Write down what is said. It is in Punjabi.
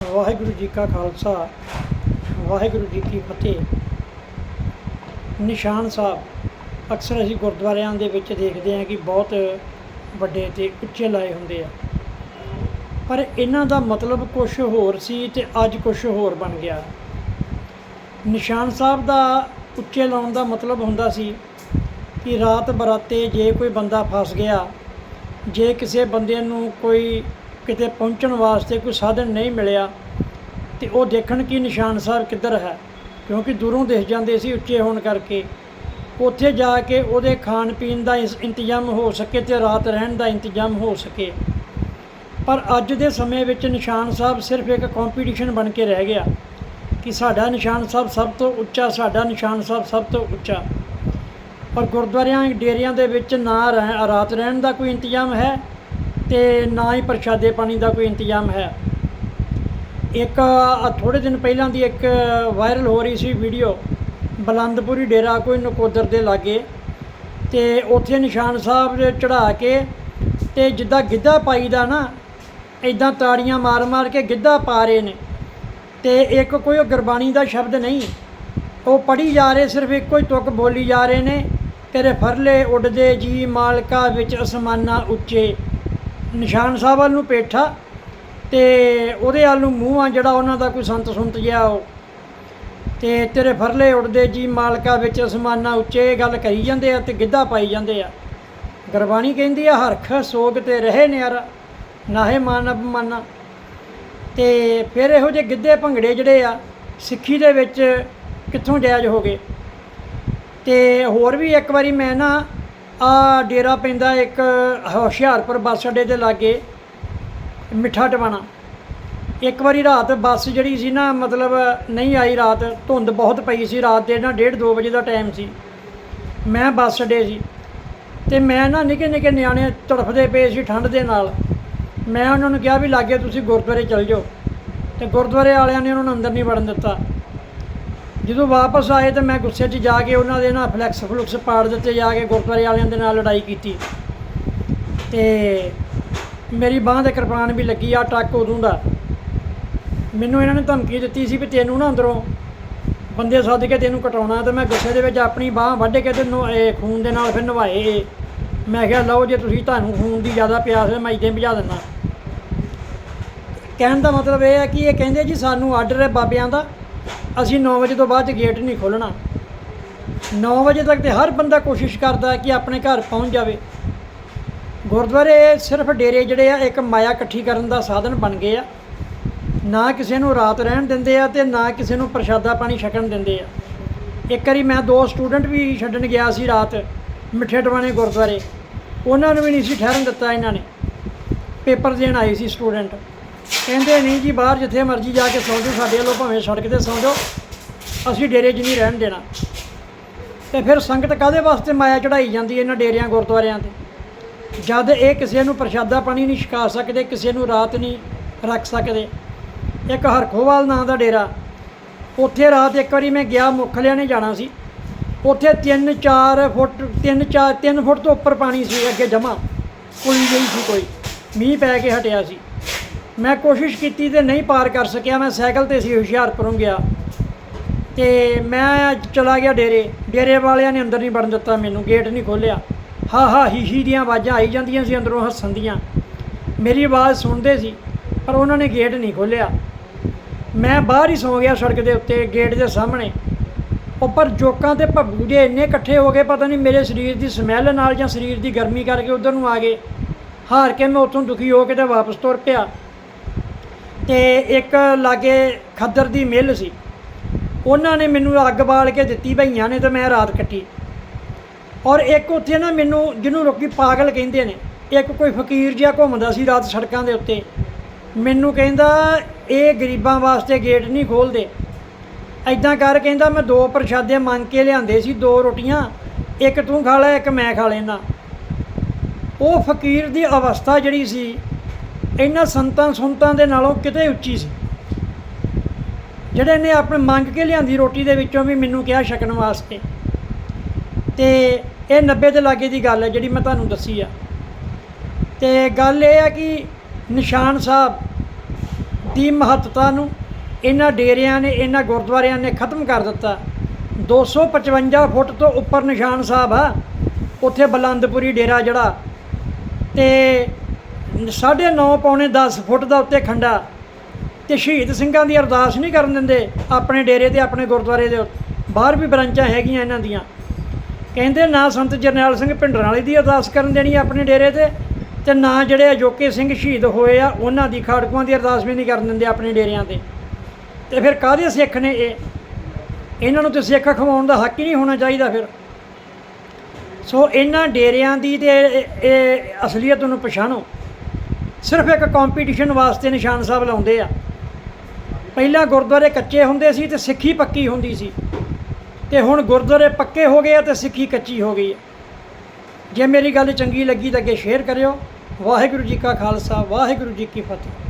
ਵਾਹਿਗੁਰੂ ਜੀ ਕਾ ਖਾਲਸਾ, ਵਾਹਿਗੁਰੂ ਜੀ ਕੀ ਫਤਿਹ। ਨਿਸ਼ਾਨ ਸਾਹਿਬ, ਅਕਸਰ ਅਸੀਂ ਗੁਰਦੁਆਰਿਆਂ ਦੇ ਵਿੱਚ ਦੇਖਦੇ ਹਾਂ ਕਿ ਬਹੁਤ ਵੱਡੇ ਤੇ ਉੱਚੇ ਲਾਏ ਹੁੰਦੇ ਆ। ਪਰ ਇਹਨਾਂ ਦਾ ਮਤਲਬ ਕੁਝ ਹੋਰ ਸੀ ਤੇ ਅੱਜ ਕੁਝ ਹੋਰ ਬਣ ਗਿਆ। ਨਿਸ਼ਾਨ ਸਾਹਿਬ ਦਾ ਉੱਚੇ ਲਾਉਣ ਦਾ ਮਤਲਬ ਹੁੰਦਾ ਸੀ ਕਿ ਰਾਤ ਬਰਾਤੇ ਜੇ ਕੋਈ ਬੰਦਾ ਫਸ ਗਿਆ, ਜੇ ਕਿਸੇ ਬੰਦੇ ਨੂੰ ਕੋਈ ਕਿਤੇ ਪਹੁੰਚਣ ਵਾਸਤੇ ਕੋਈ ਸਾਧਨ ਨਹੀਂ ਮਿਲਿਆ ਤੇ ਉਹ ਦੇਖਣ ਕਿ ਨਿਸ਼ਾਨ ਸਾਹਿਬ ਕਿੱਧਰ ਹੈ, ਕਿਉਂਕਿ ਦੂਰੋਂ ਦਿਖ ਜਾਂਦੇ ਸੀ ਉੱਚੇ ਹੋਣ ਕਰਕੇ। ਉੱਥੇ ਜਾ ਕੇ ਉਹਦੇ ਖਾਣ ਪੀਣ ਦਾ ਇਸ, ਇੰਤਜ਼ਾਮ ਹੋ ਸਕੇ ਤੇ ਰਾਤ ਰਹਿਣ ਦਾ ਇੰਤਜ਼ਾਮ ਹੋ ਸਕੇ। ਪਰ ਅੱਜ ਦੇ ਸਮੇਂ ਵਿੱਚ ਨਿਸ਼ਾਨ ਸਾਹਿਬ ਸਿਰਫ ਇੱਕ ਕੰਪੀਟੀਸ਼ਨ ਬਣ ਕੇ ਰਹਿ ਗਿਆ ਕਿ ਸਾਡਾ ਨਿਸ਼ਾਨ ਸਾਹਿਬ ਸਭ ਤੋਂ ਉੱਚਾ, ਸਾਡਾ ਨਿਸ਼ਾਨ ਸਾਹਿਬ ਸਭ ਤੋਂ ਉੱਚਾ। ਪਰ ਗੁਰਦੁਆਰਿਆਂ, ਡੇਰਿਆਂ ਦੇ ਵਿੱਚ ਨਾ ਰਹਿ, ਰਾਤ ਰਹਿਣ ਦਾ ਕੋਈ ਇੰਤਜ਼ਾਮ ਹੈ? ਤੇ ਨਾ ਹੀ ਪ੍ਰਸ਼ਾਦੇ ਪਾਣੀ ਦਾ ਕੋਈ ਇੰਤਜ਼ਾਮ ਹੈ। ਇੱਕ, ਆਹ ਥੋੜੇ ਦਿਨ ਪਹਿਲਾਂ ਦੀ ਇੱਕ ਵਾਇਰਲ ਹੋ ਰਹੀ ਸੀ ਵੀਡੀਓ। ਬਲੰਦਪੁਰੀ ਡੇਰਾ ਕੋਈ ਨਕੋਦਰ ਦੇ ਲਾਗੇ। ਤੇ ਉੱਥੇ ਨਿਸ਼ਾਨ ਸਾਹਿਬ ਦੇ ਚੜਾ ਕੇ ਤੇ ਜਿੱਦਾਂ ਗਿੱਧਾ ਪਾਈਦਾ ਨਾ ਇਦਾਂ ਤਾੜੀਆਂ ਮਾਰ-ਮਾਰ ਕੇ ਗਿੱਧਾ ਪਾ ਰਹੇ ਨੇ। ਤੇ ਇੱਕ ਕੋਈ ਗੁਰਬਾਣੀ ਦਾ ਸ਼ਬਦ ਨਹੀਂ। ਉਹ ਪੜ੍ਹੀ ਜਾ ਰਹੇ, ਸਿਰਫ ਇੱਕੋ ਹੀ ਤੁਕ ਬੋਲੀ ਜਾ ਰਹੇ ਨੇ। ਤੇਰੇ ਫਰਲੇ ਉੱਡਦੇ ਜੀ ਮਾਲਕਾ ਵਿੱਚ ਅਸਮਾਨਾਂ ਉੱਚੇ। ਨਿਸ਼ਾਨ ਸਾਹਿਬ ਵੱਲ ਨੂੰ ਪੇਠਾ ਤੇ ਉਹਦੇ ਵੱਲ ਨੂੰ ਮੂੰਹ ਆ ਜਿਹੜਾ ਉਹਨਾਂ ਦਾ ਕੋਈ ਸੰਤ ਸੁੰਤ ਜਿਹਾ ਉਹ। ਤੇ ਤੇਰੇ ਫਰਲੇ ਉੱਡਦੇ ਜੀ ਮਾਲਕਾ ਵਿੱਚ ਅਸਮਾਨਾਂ ਉੱਚੇ ਗੱਲ ਕਹੀ ਜਾਂਦੇ ਆ ਤੇ ਗਿੱਧਾ ਪਾਈ ਜਾਂਦੇ ਆ। ਗੁਰਬਾਣੀ ਕਹਿੰਦੀ ਆ, ਹਰਖ ਸੋਗ ਤੇ ਰਹੇ ਨਿਆਰਾ, ਨਾਹੇ ਮਾਨ ਅਪਮਾਨਾ। ਤੇ ਫਿਰ ਇਹੋ ਜਿਹੇ ਗਿੱਧੇ ਭੰਗੜੇ ਜਿਹੜੇ ਆ, ਸਿੱਖੀ ਦੇ ਵਿੱਚ ਕਿੱਥੋਂ ਜਾਇਜ਼ ਹੋ ਗਏ? ਤੇ ਹੋਰ ਵੀ ਇੱਕ ਵਾਰੀ ਮੈਂ ਨਾ ਆ ਡੇਰਾ ਪੈਂਦਾ ਇੱਕ ਹੁਸ਼ਿਆਰਪੁਰ ਬੱਸ ਅੱਡੇ ਦੇ ਲਾਗੇ, ਮਿੱਠਾ ਟਵਾਣਾ। ਇੱਕ ਵਾਰੀ ਰਾਤ ਬੱਸ ਜਿਹੜੀ ਸੀ ਨਾ, ਮਤਲਬ ਨਹੀਂ ਆਈ ਰਾਤ, ਧੁੰਦ ਬਹੁਤ ਪਈ ਸੀ ਰਾਤ ਦੇ ਨਾ 1:30 2 ਵਜੇ ਦਾ ਟਾਈਮ ਸੀ। ਮੈਂ ਬੱਸ ਅੱਡੇ ਸੀ ਤੇ ਮੈਂ ਨਾ ਨਿੱਕੇ ਨਿੱਕੇ ਨਿਆਣੇ ਤੜਫਦੇ ਪਏ ਸੀ ਠੰਡ ਦੇ ਨਾਲ। ਮੈਂ ਉਹਨਾਂ ਨੂੰ ਕਿਹਾ ਵੀ, ਲਾਗੇ ਤੁਸੀਂ ਗੁਰਦੁਆਰੇ ਚਲ ਜਾਓ। ਤੇ ਗੁਰਦੁਆਰੇ ਵਾਲਿਆਂ ਨੇ ਉਹਨਾਂ ਨੂੰ ਅੰਦਰ ਨਹੀਂ ਵੜਨ ਦਿੱਤਾ। ਜਦੋਂ ਵਾਪਸ ਆਏ ਤਾਂ ਮੈਂ ਗੁੱਸੇ 'ਚ ਜਾ ਕੇ ਉਹਨਾਂ ਦੇ ਨਾ ਫਲੈਕਸ ਫਲੁਕਸ ਪਾੜ ਦਿੱਤੇ ਜਾ ਕੇ ਗੁਰਦੁਆਰੇ ਵਾਲਿਆਂ ਦੇ ਨਾਲ ਲੜਾਈ ਕੀਤੀ। ਤੇ ਮੇਰੀ ਬਾਂਹ ਤੇ ਕਿਰਪਾਨ ਵੀ ਲੱਗੀ ਆ ਟੱਕ ਉਦੋਂ ਦਾ। ਮੈਨੂੰ ਇਹਨਾਂ ਨੇ ਧਮਕੀ ਦਿੱਤੀ ਸੀ ਵੀ ਤੈਨੂੰ ਨਾ ਅੰਦਰੋਂ ਬੰਦੇ ਸੱਦ ਕੇ ਤੈਨੂੰ ਕਟਾਉਣਾ ਤੇ ਮੈਂ ਗੁੱਸੇ ਦੇ ਵਿੱਚ ਆਪਣੀ ਬਾਂਹ ਵੱਢ ਕੇ ਤੇ ਨੂੰ- ਇਹ ਖੂਨ ਦੇ ਨਾਲ ਫਿਰ ਨਵਾਏ ਮੈਂ ਕਿਹਾ, ਲਓ ਜੇ ਤੁਸੀਂ ਤੁਹਾਨੂੰ ਖੂਨ ਦੀ ਜ਼ਿਆਦਾ ਪਿਆਸ ਹੈ, ਮੈਂ ਇੱਦਾਂ ਭਜਾ ਦਿੰਦਾ। ਕਹਿਣ ਦਾ ਮਤਲਬ ਇਹ ਹੈ ਕਿ ਇਹ ਕਹਿੰਦੇ ਜੀ ਸਾਨੂੰ ਆਰਡਰ ਹੈ ਬਾਬਿਆਂ ਦਾ। ਅਸੀਂ 9 ਵਜੇ ਤੋਂ ਬਾਅਦ 'ਚ ਗੇਟ ਨਹੀਂ ਖੋਲ੍ਹਣਾ। 9 ਵਜੇ ਤੱਕ ਤੇ ਹਰ ਬੰਦਾ ਕੋਸ਼ਿਸ਼ ਕਰਦਾ ਕਿ ਆਪਣੇ ਘਰ ਪਹੁੰਚ ਜਾਵੇ। ਗੁਰਦੁਆਰੇ ਸਿਰਫ ਡੇਰੇ ਜਿਹੜੇ ਆ, ਇੱਕ ਮਾਇਆ ਇਕੱਠੀ ਕਰਨ ਦਾ ਸਾਧਨ ਬਣ ਗਏ ਆ। ਨਾ ਕਿਸੇ ਨੂੰ ਰਾਤ ਰਹਿਣ ਦਿੰਦੇ ਆ ਤੇ ਨਾ ਕਿਸੇ ਨੂੰ ਪ੍ਰਸ਼ਾਦਾ ਪਾਣੀ ਛਕਣ ਦਿੰਦੇ ਆ। ਇੱਕ ਵਾਰੀ ਮੈਂ ਦੋ ਸਟੂਡੈਂਟ ਵੀ ਛੱਡਣ ਗਿਆ ਸੀ ਰਾਤ ਮਿੱਠੇ ਟਵਾਣੇ ਗੁਰਦੁਆਰੇ। ਉਹਨਾਂ ਨੂੰ ਵੀ ਨਹੀਂ ਸੀ ਠਹਿਰਨ ਦਿੱਤਾ ਇਹਨਾਂ ਨੇ। ਪੇਪਰ ਦੇਣ ਆਏ ਸੀ ਸਟੂਡੈਂਟ। ਕਹਿੰਦੇ ਨਹੀਂ ਜੀ, ਬਾਹਰ ਜਿੱਥੇ ਮਰਜ਼ੀ ਜਾ ਕੇ ਸੌਂ ਜਾਓ, ਸਾਡੇ ਵੱਲੋਂ ਭਾਵੇਂ ਸੜਕ ਤੇ ਸੌਂ ਜਾਓ, ਅਸੀਂ ਡੇਰੇ 'ਚ ਨਹੀਂ ਰਹਿਣ ਦੇਣਾ। ਤੇ ਫਿਰ ਸੰਗਤ ਕਾਦੇ ਵਾਸਤੇ ਮਾਇਆ ਚੜਾਈ ਜਾਂਦੀ ਇਹਨਾਂ ਡੇਰਿਆਂ, ਗੁਰਦੁਆਰਿਆਂ ਤੇ? ਜਦ ਇਹ ਕਿਸੇ ਨੂੰ ਪ੍ਰਸ਼ਾਦਾ ਪਾਣੀ ਨਹੀਂ ਛਕਾ ਸਕਦੇ, ਕਿਸੇ ਨੂੰ ਰਾਤ ਨਹੀਂ ਰੱਖ ਸਕਦੇ, ਇੱਕ ਹਰਖੋਵਾਲ ਨਾਂ ਦਾ ਡੇਰਾ, ਉੱਥੇ ਰਾਤ ਇੱਕ ਵਾਰੀ ਮੈਂ ਗਿਆ ਮੁਖਲਿਆਂ ਨੇ ਜਾਣਾ ਸੀ, ਉੱਥੇ 3-4 ਫੁੱਟ 3-4 3 ਫੁੱਟ ਤੋਂ ਉੱਪਰ ਪਾਣੀ ਸੀ, ਅੱਗੇ ਜਮਾ ਕੋਈ ਨਹੀਂ ਸੀ ਕੋਈ, ਮੀਂਹ ਪੈ ਕੇ ਹਟਿਆ ਸੀ। ਮੈਂ ਕੋਸ਼ਿਸ਼ ਕੀਤੀ ਤੇ ਨਹੀਂ ਪਾਰ ਕਰ ਸਕਿਆ, ਮੈਂ ਸਾਈਕਲ ਤੇ ਸੀ, ਹੁਸ਼ਿਆਰਪੁਰੋਂ ਗਿਆ। ਤੇ ਮੈਂ ਚਲਾ ਗਿਆ ਡੇਰੇ ਡੇਰੇ ਵਾਲਿਆਂ ਨੇ ਅੰਦਰ ਨਹੀਂ ਵੜਨ ਦਿੱਤਾ ਮੈਨੂੰ, ਗੇਟ ਨਹੀਂ ਖੋਲ੍ਹਿਆ। ਹਾ ਹਾ, ਹੀ ਹੀ ਦੀਆਂ ਆਵਾਜ਼ਾਂ ਆਈ ਜਾਂਦੀਆਂ ਸੀ, ਅੰਦਰੋਂ ਹੱਸਣ ਦੀਆਂ। ਮੇਰੀ ਆਵਾਜ਼ ਸੁਣਦੇ ਸੀ, ਪਰ ਉਹਨਾਂ ਨੇ ਗੇਟ ਨਹੀਂ ਖੋਲ੍ਹਿਆ। ਮੈਂ ਬਾਹਰ ਹੀ ਸੌਂ ਗਿਆ ਸੜਕ ਦੇ ਉੱਤੇ, ਗੇਟ ਦੇ ਸਾਹਮਣੇ। ਉੱਪਰ ਜੋਕਾਂ ਤੇ ਭੱਬੂ ਦੇ ਇੰਨੇ ਇਕੱਠੇ ਹੋ ਗਏ, ਪਤਾ ਨਹੀਂ ਮੇਰੇ ਸਰੀਰ ਦੀ ਸਮੈਲ ਨਾਲ ਜਾਂ ਸਰੀਰ ਦੀ ਗਰਮੀ ਕਰਕੇ ਉਧਰ ਨੂੰ ਆ ਗਏ। ਹਾਰ ਕੇ ਮੈਂ ਉੱਥੋਂ ਦੁਖੀ ਹੋ ਕੇ ਤੇ ਵਾਪਸ ਤੁਰ ਪਿਆ। ਤੇ ਇੱਕ ਲਾਗੇ ਖੱਦਰ ਦੀ ਮਿੱਲ ਸੀ। ਉਹਨਾਂ ਨੇ ਮੈਨੂੰ ਅੱਗ ਬਾਲ ਕੇ ਦਿੱਤੀ ਭਈਆਂ ਨੇ ਤੇ ਮੈਂ ਰਾਤ ਕੱਟੀ। ਔਰ ਇੱਕ ਉੱਥੇ ਨਾ ਮੈਨੂੰ, ਜਿਹਨੂੰ ਲੋਕੀ ਪਾਗਲ ਕਹਿੰਦੇ ਨੇ, ਇੱਕ ਕੋਈ ਫਕੀਰ ਜਿਹਾ ਘੁੰਮਦਾ ਸੀ ਰਾਤ ਸੜਕਾਂ ਦੇ ਉੱਤੇ। ਮੈਨੂੰ ਕਹਿੰਦਾ, ਇਹ ਗਰੀਬਾਂ ਵਾਸਤੇ ਗੇਟ ਨਹੀਂ ਖੋਲਦੇ। ਐਦਾਂ ਕਰ ਕਹਿੰਦਾ, ਮੈਂ ਦੋ ਪ੍ਰਸ਼ਾਦੇ ਮੰਗ ਕੇ ਲਿਆਂਦੇ ਸੀ, ਦੋ ਰੋਟੀਆਂ, ਇੱਕ ਤੂੰ ਖਾ ਲੈ, ਇੱਕ ਮੈਂ ਖਾ ਲੈਣਾ ਉਹ ਫਕੀਰ ਦੀ ਅਵਸਥਾ ਜਿਹੜੀ ਸੀ ਇਹਨਾਂ ਸੰਤਾਂ ਸੁੰਤਾਂ ਦੇ ਨਾਲੋਂ ਕਿਤੇ ਉੱਚੀ ਸੀ। ਜਿਹੜੇ ਨੇ ਆਪਣੇ ਮੰਗ ਕੇ ਲਿਆਂਦੀ ਰੋਟੀ ਦੇ ਵਿੱਚੋਂ ਵੀ ਮੈਨੂੰ ਕਿਹਾ ਛਕਣ ਵਾਸਤੇ। ਤੇ ਇਹ 90 ਦੇ ਲਾਗੇ ਦੀ ਗੱਲ ਹੈ, ਜਿਹੜੀ ਮੈਂ ਤੁਹਾਨੂੰ ਦੱਸੀ ਆ। ਤੇ ਗੱਲ ਇਹ ਆ ਕਿ ਨਿਸ਼ਾਨ ਸਾਹਿਬ ਦੀ ਮਹੱਤਤਾ ਨੂੰ ਇਹਨਾਂ ਡੇਰਿਆਂ ਨੇ, ਇਹਨਾਂ ਗੁਰਦੁਆਰਿਆਂ ਨੇ ਖਤਮ ਕਰ ਦਿੱਤਾ। 255 ਫੁੱਟ ਤੋਂ ਉੱਪਰ ਨਿਸ਼ਾਨ ਸਾਹਿਬ ਆ, ਉੱਥੇ ਬਲੰਦਪੁਰੀ ਡੇਰਾ ਜਿਹੜਾ। ਤੇ 9.5 ਪੌਣੇ 10 ਫੁੱਟ ਦਾ ਉੱਤੇ ਖੰਡਾ ਤੇ ਸ਼ਹੀਦ ਸਿੰਘਾਂ ਦੀ ਅਰਦਾਸ ਨਹੀਂ ਕਰਨ ਦਿੰਦੇ ਆਪਣੇ ਡੇਰੇ ਤੇ, ਆਪਣੇ ਗੁਰਦੁਆਰੇ ਦੇ ਬਾਹਰ ਵੀ ਬ੍ਰਾਂਚਾਂ ਹੈਗੀਆਂ ਇਹਨਾਂ ਦੀਆਂ। ਕਹਿੰਦੇ ਨਾ ਸੰਤ ਜਰਨੈਲ ਸਿੰਘ ਭਿੰਡਰਾਂ ਵਾਲੇ ਦੀ ਅਰਦਾਸ ਕਰਨ ਦੇਣੀ ਆਪਣੇ ਡੇਰੇ ਤੇ ਤੇ ਨਾ ਜਿਹੜੇ ਅਜੋਕੇ ਸਿੰਘ ਸ਼ਹੀਦ ਹੋਏ ਆ, ਉਹਨਾਂ ਦੀ ਖਾੜਕੂਆਂ ਦੀ ਅਰਦਾਸ ਵੀ ਨਹੀਂ ਕਰਨ ਦਿੰਦੇ ਆਪਣੇ ਡੇਰਿਆਂ ਤੇ। ਤੇ ਫਿਰ ਕਾਹਦੇ ਸਿੱਖ ਨੇ ਇਹ? ਇਹਨਾਂ ਨੂੰ ਤੇ ਸਿੱਖ ਖਵਾਉਣ ਦਾ ਹੱਕ ਹੀ ਨਹੀਂ ਹੋਣਾ ਚਾਹੀਦਾ ਫਿਰ। ਸੋ ਇਹਨਾਂ ਡੇਰਿਆਂ ਦੀ ਤੇ ਇਹ ਅਸਲੀਅਤ ਨੂੰ ਪਛਾਣੋ। ਸਿਰਫ ਇੱਕ ਕੰਪੀਟੀਸ਼ਨ ਵਾਸਤੇ ਨਿਸ਼ਾਨ ਸਾਹਿਬ ਲਾਉਂਦੇ ਆ। ਪਹਿਲਾਂ ਗੁਰਦੁਆਰੇ ਕੱਚੇ ਹੁੰਦੇ ਸੀ ਤੇ ਸਿੱਖੀ ਪੱਕੀ ਹੁੰਦੀ ਸੀ। ਤੇ ਹੁਣ ਗੁਰਦੁਆਰੇ ਪੱਕੇ ਹੋ ਗਏ ਆ ਤੇ ਸਿੱਖੀ ਕੱਚੀ ਹੋ ਗਈ ਹੈ ਜੇ ਮੇਰੀ ਗੱਲ ਚੰਗੀ ਲੱਗੀ ਤਾਂ ਅੱਗੇ ਸ਼ੇਅਰ ਕਰਿਓ। ਵਾਹਿਗੁਰੂ ਜੀ ਕਾ ਖਾਲਸਾ, ਵਾਹਿਗੁਰੂ ਜੀ ਕੀ ਫਤਿਹ।